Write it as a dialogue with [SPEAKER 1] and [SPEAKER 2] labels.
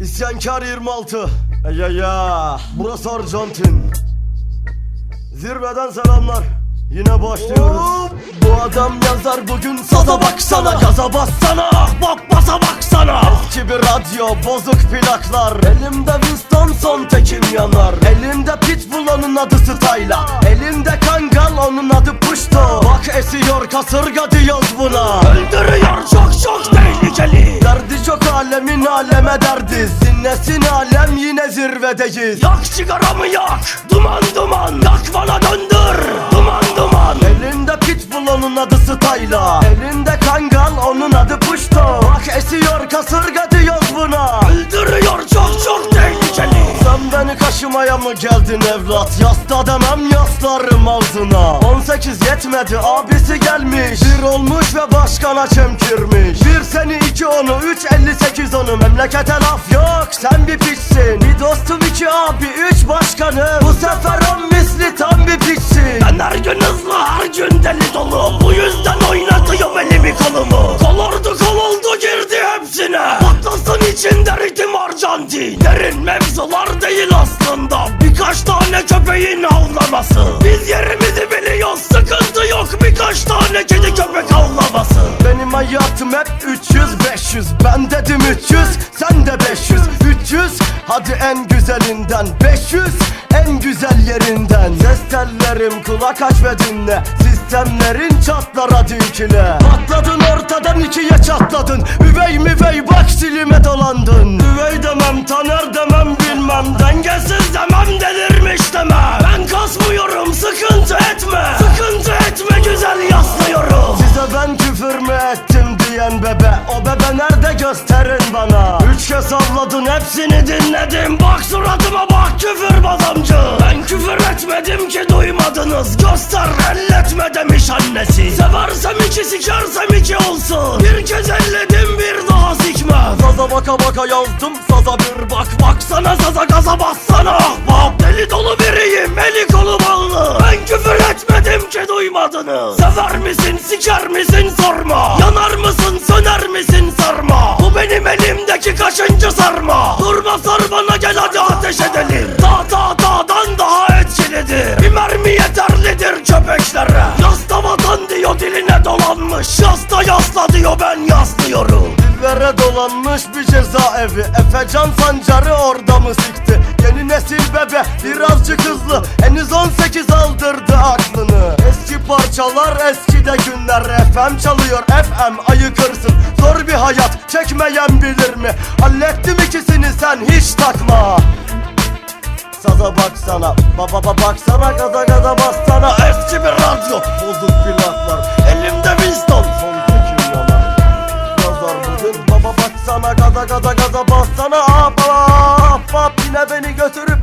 [SPEAKER 1] İsyankar 26 Ya ya Burası Arjantin. Zirveden selamlar. Yine başlıyoruz. Bu adam yazar bugün saza baksana. Gaza bassana. Bak basa baksana. Eski bir radyo bozuk plaklar. Elimde Winston son tekim yanar. Elimde Pitbull'un adı Styla Elimde Kangal onun adı Puşto Bak esiyor kasırga diyoruz buna. Öldürüyor alemin aleme derdiz. Dinlesin alem yine zirvedeyiz. Yak sigaramı yak. Duman duman. Yak bana döndür. Duman duman. Elinde pitbull onun adı Styla Elinde kangal onun adı Puşto Bak esiyor kasırga diyoruz buna. Öldürüyor çok çok tehlikeli. Sen beni kaşımaya mı geldin evlat? Yasta yaslarım ağzına. 18 yetmedi abisi gelmiş. Bir olmuş ve başkana çemkirmiş. Bir seni iki onu üç elli sekiz onu. Memlekete laf yok sen bir piçsin Bir dostum iki abi üç başkanı. Bu sefer on misli köpeğin havlaması Biz yerimizi biliyoruz sıkıntı yok. Birkaç tane kedi köpek havlaması Benim hayatım hep 300 500 Ben dedim 300 sen de 500 300 hadi en güzelinden 500 en güzel yerinden. Ses tellerim kulak aç ve dinle. Sistemlerin çatlar hadi ikile Patladın ortadan ikiye çatladın. Üvey müvey bak silime dolandın. Üvey demem taner demem bilmem. Dengesiz diyen bebe O bebe nerede gösterin bana? Üç kez avladın hepsini dinledim. Bak suratıma bak küfür bazamcı. Ben küfür etmedim ki duymadınız. Göster elletme demiş annesi. Seversem iki sikersem iki olsun. Bir kez elledim Saza baka baka yazdım saza bir bak. Baksana saza gaza bassana. Ahbap Deli dolu biriyim eli kolu bağlı. Ben küfür etmedim ki duymadınız. Sever misin siker misin sorma. Yanar mısın söner misin sarma. Bu benim elimdeki kaçıncı sarma. Durma sar bana gel hadi ateş edelim. Ta ta dağdan daha etkilidir. Bir mermi Dillere dolanmış bir cezaevi. Efecan sancarı orada mı sikti? Yeni nesil bebe birazcık hızlı. Henüz 18 aldırdı aklını. Eski parçalar eskide günler. FM çalıyor FM ayıkırsın Zor bir hayat çekmeyen bilir mi? Hallettim ikisini sen hiç takma. Saza baksana Baba baba baksana gaza gaza bassana. Eski bir radyo Bozuk plaklar sana abla Abla bile beni götürüp